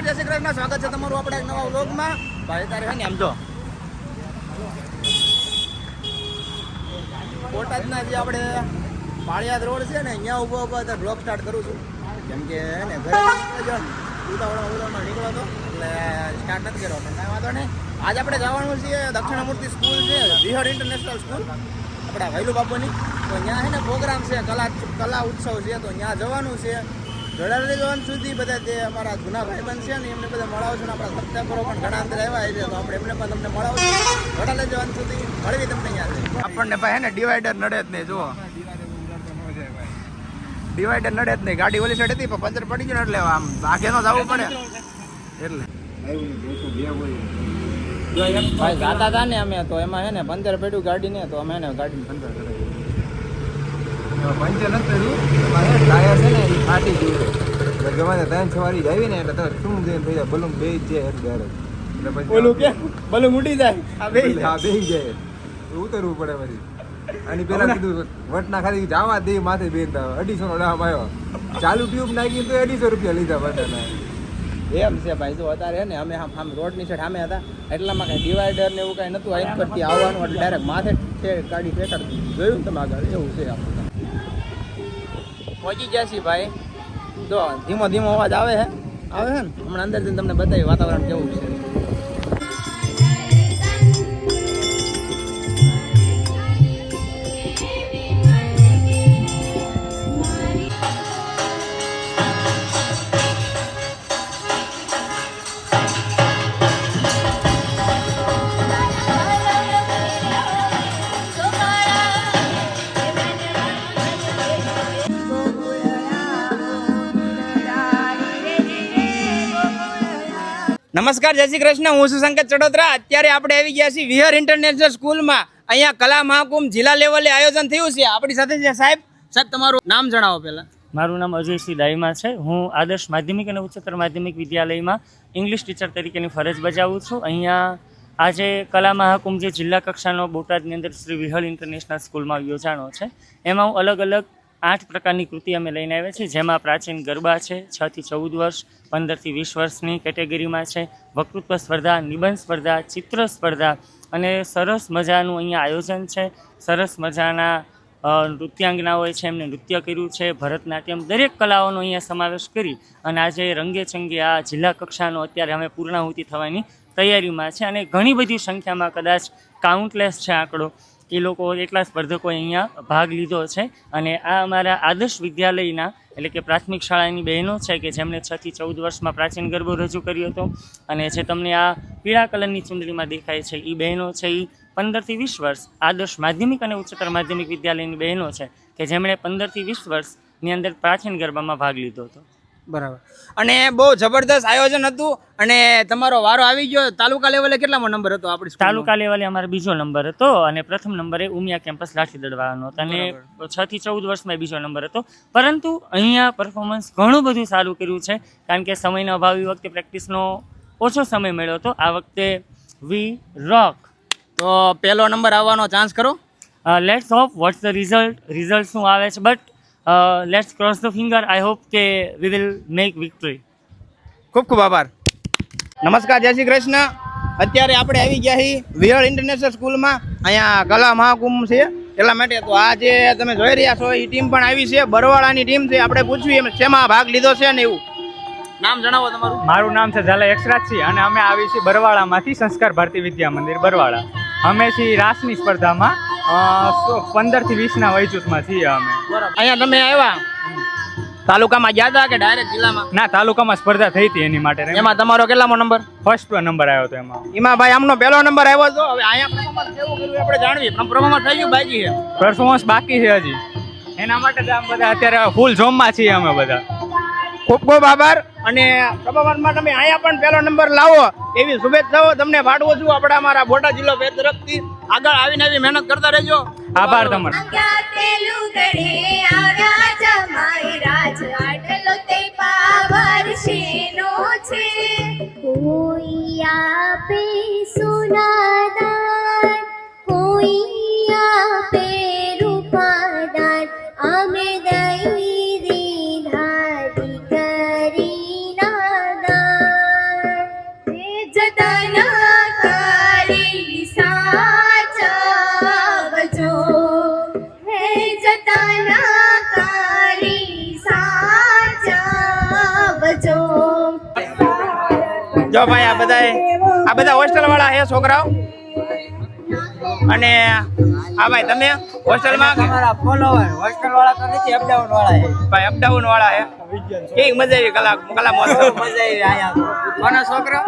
નમસ્કાર, જય શ્રી કૃષ્ણ. સ્વાગત છે તમારું આપણે એક નવા વ્લોગમાં. ભાઈ, તારે છે ને એમ જો. બોટાદના જે આપણે પાળિયાદ રોડ છે ને, અહીંયા ઊભો ઊભો તો બ્લોગ સ્ટાર્ટ કરું છું. કેમ કે ને ઉતાવળમાં ઉતાવળમાં નીકળ્યો હતો એટલે સ્ટાર્ટ નથી કર્યો. પણ કાંઈ વાંધો નહીં. આજે આપણે જવાનું છે દક્ષિણામૂર્તિ સ્કૂલ છે બિહાર ઇન્ટરનેશનલ સ્કૂલ. આપણા વહેલું બાપુની તો ત્યાં છે ને પ્રોગ્રામ છે, કલા કલા ઉત્સવ છે, તો ત્યાં જવાનું છે. જોડાડી જવાનું સુધી બધા તે અમારા જૂના ભાઈબંધ છે ને એમને બધા મળાવશું ને આપણા સપ્ટેમ્બરો પણ ઘણા અંદર આવ્યા છે તો આપણે એમને પણ તમને મળાવશું જોડાડી જવાનું સુધી મળવી તમને યાદ આપણને ભાઈ હે ને ડિવાઈડર નડે જ નહીં જુઓ. ડિવાઈડર નડે જ નહીં ગાડી ઓલી સાઈડ હતી પણ પંચર પડી ગયું એટલે આમ આગે નો જવું પડે. એટલે. ભાઈ ગાતા હતા ને અમે તો એમાં હે ને પંચર પડ્યું ગાડી ને તો અમે ને ગાડી પંચર કરાવી. પંચર નથી કર્યું. હે ટાયર છે ને એ ફાટી ગયું એટલે ગમે ત્રણ સવારી જ આવી ને એટલે તમે શું જઈને થઈ જાય. બલૂમ બે જ જાય. એટલે પછી ઓલું કે બલૂમ ઉડી જાય. આ બે હા બે જાય. ઉતરવું પડે પછી. અને પેલા કીધું વટના ખાલી જાવા દે માથે બેન અઢીસો નો ડામ આવ્યો ચાલુ ટ્યુબ નાખી તો અઢીસો રૂપિયા લીધા બધાના એમ છે ભાઈ, જો અત્યારે ને અમે આમ આમ રોડની સાઈડ સામે હતા, એટલામાં કાંઈ ડિવાઈડર ને એવું કાંઈ નતું આઈ પરથી આવવાનું, એટલે ડાયરેક્ટ માથે ગાડી ઠેકાડી જોયું ને તમે આગળ, એવું છે આપણે પહોંચી ગયા છીએ ભાઈ. જો ધીમો ધીમો અવાજ આવે છે. આવે છે ને? હમણાં અંદર જઈને તમને બતાવી વાતાવરણ કેવું છે. નમસ્કાર, જય શ્રી કૃષ્ણ. હું છું સંકેત ચડોદરા અત્યારે આપણે આવી ગયા છીએ વિહર ઇન્ટરનેશનલ સ્કૂલમાં. અહીંયા કલા મહાકુંભ જિલ્લા લેવલે આયોજન થયું છે. આપણી સાથે છે સાહેબ. સાહેબ, તમારું નામ જણાવો પહેલાં. મારું નામ અજયસિંહ દાઈમા છે. હું આદર્શ માધ્યમિક અને ઉચ્ચતર માધ્યમિક વિદ્યાલયમાં ઇંગ્લિશ ટીચર તરીકેની ફરજ બજાવું છું. અહીંયા આજે કલા મહાકુંભ જે જિલ્લા કક્ષાનો બોટાદની અંદર શ્રી વિહળ ઇન્ટરનેશનલ સ્કૂલમાં યોજાણો છે. એમાં હું અલગ અલગ આઠ પ્રકારની કૃતિ અમે લઈને આવ્યા છીએ, જેમાં પ્રાચીન ગરબા છે છથી ચૌદ વર્ષ પંદરથી વીસ વર્ષની કેટેગરીમાં છે, વક્તૃત્વ સ્પર્ધા, નિબંધ સ્પર્ધા, ચિત્ર સ્પર્ધા અને સરસ મજાનું અહીંયા આયોજન છે. સરસ મજાના નૃત્યાંગના નૃત્યાંગનાઓએ છે, એમને નૃત્ય કર્યું છે, ભરતનાટ્યમ, દરેક કલાઓનો અહીંયા સમાવેશ કરી અને આજે રંગે ચંગે આ જિલ્લા કક્ષાનો અત્યારે અમે પૂર્ણાહુતિ થવાની તૈયારીમાં છે અને ઘણી બધી સંખ્યામાં કદાચ કાઉન્ટલેસ છે આંકડો. એ લોકો એટલા સ્પર્ધકોએ અહીંયા ભાગ લીધો છે. અને આ અમારા આદર્શ વિદ્યાલયના એટલે કે પ્રાથમિક શાળાની બહેનો છે કે જેમણે છથી ચૌદ વર્ષમાં પ્રાચીન ગરબો રજૂ કર્યો હતો. અને જે તમને આ પીળા કલરની ચૂંદડીમાં દેખાય છે એ બહેનો છે એ પંદરથી વીસ વર્ષ આદર્શ માધ્યમિક અને ઉચ્ચતર માધ્યમિક વિદ્યાલયની બહેનો છે કે જેમણે પંદરથી વીસ વર્ષની અંદર પ્રાચીન ગરબામાં ભાગ લીધો હતો. બરાબર. અને બહુ જબરદસ્ત આયોજન હતું અને તમારો વારો આવી ગયો. તાલુકા લેવલે કેટલામો નંબર હતો આપણી તાલુકા લેવલે અમારો બીજો નંબર હતો અને પ્રથમ નંબરે ઉમિયા કેમ્પસ લાઠી દડવાનો હતો. અને છ થી ચૌદ વર્ષમાં બીજો નંબર હતો. પરંતુ અહીંયા પરફોર્મન્સ ઘણું બધું સારું કર્યું છે. કારણ કે સમયનો અભાવ વખતે પ્રેક્ટિસનો ઓછો સમય મળ્યો હતો. આ વખતે વી રોક તો પહેલો નંબર આવવાનો ચાન્સ કરો. Let's hope what's the result result શું આવે છે? But let's cross the finger I hope કે વી વિલ મેક વિક્ટરી ખૂબ ખૂબ આભાર. નમસ્કાર જય શ્રી કૃષ્ણ. અત્યારે આપણે આવી ગયા છીએ વિહળ ઇન્ટરનેશનલ સ્કૂલમાં. અહીંયા કલા મહાકુંભ છે. એટલા માટે તો આ જે તમે જોઈ રહ્યા છો એ ટીમ પણ આવી છે. બરવાળાની ટીમ છે. આપણે પૂછ્યું એમ શેમાં ભાગ લીધો છે ને એવું. નામ જણાવો તમારું. મારું નામ છે ઝાલા યક્ષરાજસિંહ અને અમે આવી છીએ બરવાળામાંથી સંસ્કાર ભારતી વિદ્યા મંદિર બરવાળા. અમે છીએ રાસની સ્પર્ધામાં પંદરથી વીસ ના વયજૂથમાં છીએ અમે. અહીંયા તમે આવ્યા? તાલુકામાં ગયા હતા કે ડાયરેક્ટ જિલ્લામાં? ના તાલુકામાં સ્પર્ધા થઈ હતી એની માટે એમાં તમારો કેટલામો નંબર ફર્સ્ટ નંબર આવ્યો હતો એમાં. એમાં ભાઈ આમનો પહેલો નંબર આવ્યો હતો. હવે અહીંયા performance કેવું કર્યું આપણે જાણવી performance થઈ ગયું બાકી છે. પરફોર્મન્સ બાકી છે હજી. એના માટે આમ બધા અત્યારે ફૂલ જોમમાં છીએ અમે બધા. ખૂબ ખૂબ આભાર. અને પ્રભાવનમાં તમે અહીંયા પણ પહેલો નંબર લાવો. એવી શુભેચ્છાઓ તમને પાઠવું છું આપણા અમારા બોટાદ જિલ્લો ભેદ તરફથી આગળ આવીને આવી મહેનત કરતા રહેજો. આભાર તમારો. આવ્યા તે લુગડે આવ્યા જો ભાઈ આ બધા આ બધા હોસ્ટેલ વાળા છે છોકરાઓ. અને હા ભાઈ તમે હોસ્ટેલમાં તમારા ફોલોવર હોસ્ટેલ વાળા તો નથી અપડાઉન વાળા છે. ભાઈ અપડાઉન વાળા છે. કેવી મજા આવી કલા કલા મોસ્ટ મજા આવી આયા કોનો છોકરો?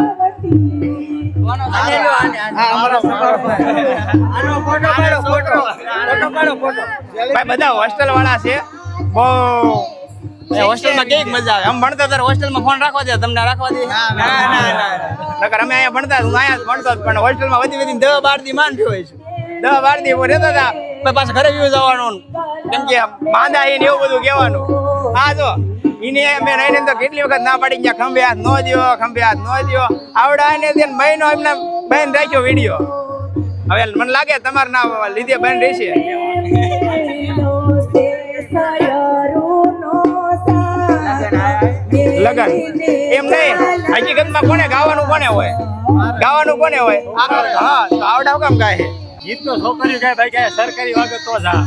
કોનો છોકરો? હા અમારો છોકરો. આનો ફોટો પાડો ફોટો ફોટો પાડો ફોટો ભાઈ બધા હોસ્ટેલ વાળા છે. બહુ હોસ્ટેલમાં કેવી મજા આવે. આમ ભણતા ત્યારે હોસ્ટેલમાં ફોન રાખવા દે તમને રાખવા દે. ના ના ના નકર અમે અહીંયા ભણતા હું અહીંયા જ ભણતો પણ હોસ્ટેલમાં વધી વધી દવા બાર દી માંડ હોય છે. દવા બાર દી હું રહેતા હતા. પાછા ઘરે વ્યૂ જવાનું કેમ કે માંદા એને એવું બધું કહેવાનું. હા જો. એને મેં રહીને તો કેટલી વખત ના પાડી ગયા. ખંભે હાથ નો દ્યો ખંભે હાથ નો દ્યો. આવડા એને દે મહિનો એમને બેન રાખ્યો વીડિયો. હવે મને લાગે તમારે ના લીધે બેન રહેશે. લગન. એમ નહીં હકીકતમાં કોને ગાવાનું કોને હોય? ગાવાનું કોને હોય? હા તો આવડાવ કેમ કામ ગાય? ગીત તો છોકરી ગાય ભાઈ ગાય સરકારી વાગે તો જા.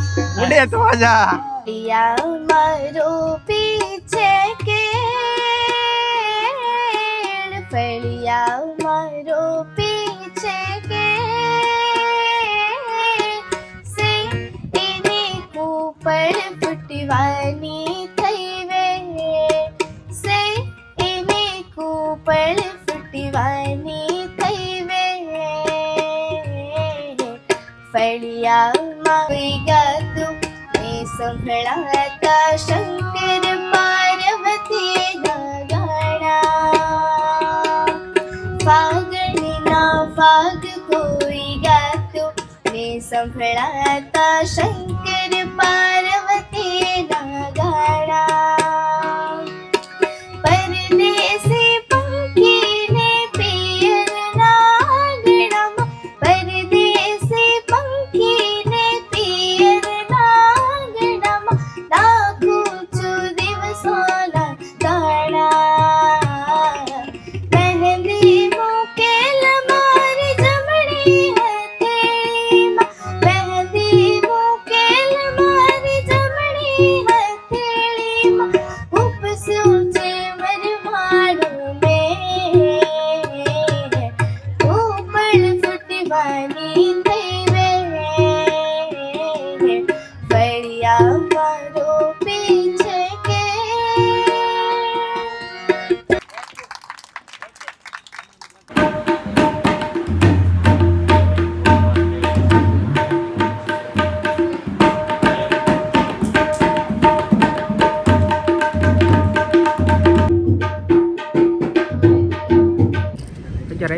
ઉડે તો જા. પિયા મારો પીછે કે ફળિયા મારો પીછે કે સે એની કુપળ ફૂટવાની ફૂટવાની થઈ વે ફળિયામાં ગાતું એ સંભળાતા શંકર પાર્વતી ગાણા ફાગણના ફાગ કોઈ ગાતું ને સંભળાતા શંકર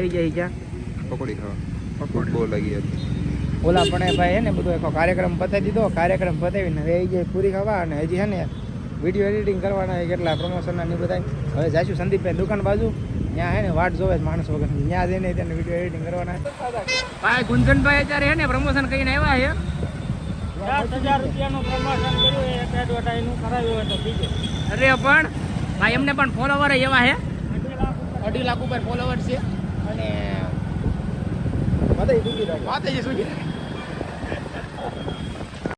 આવી જાય ક્યાં? પકોડી ખાવા. બહુ લાગી હતી ઓલા પણ એ ભાઈ હે ને બધો આખો કાર્યક્રમ પતાવી દીધો. કાર્યક્રમ પતાવીને હવે આવી જાય પૂરી ખાવા અને હજી હે ને વીડિયો એડિટિંગ કરવાના કેટલા પ્રમોશનના ને બધા હવે જાશું સંદીપભાઈ દુકાન બાજુ. ત્યાં હે ને વાટ જોવે જ માણસ વગર. ત્યાં જઈને તેને વીડિયો એડિટિંગ કરવાના ભાઈ ગુંજનભાઈ અત્યારે હે ને પ્રમોશન કરીને આવ્યા છે. દસ હજાર રૂપિયાનું પ્રમોશન કર્યું એક એડવર્ટાઈઝનું કરાવ્યું હોય તો બીજે. અરે પણ ભાઈ એમને પણ ફોલોવર એવા છે. અઢી લાખ ઉપર. ફોલોવર છે. અને માતાજી સુખી રાખે. માતાજી સુખી રાખે.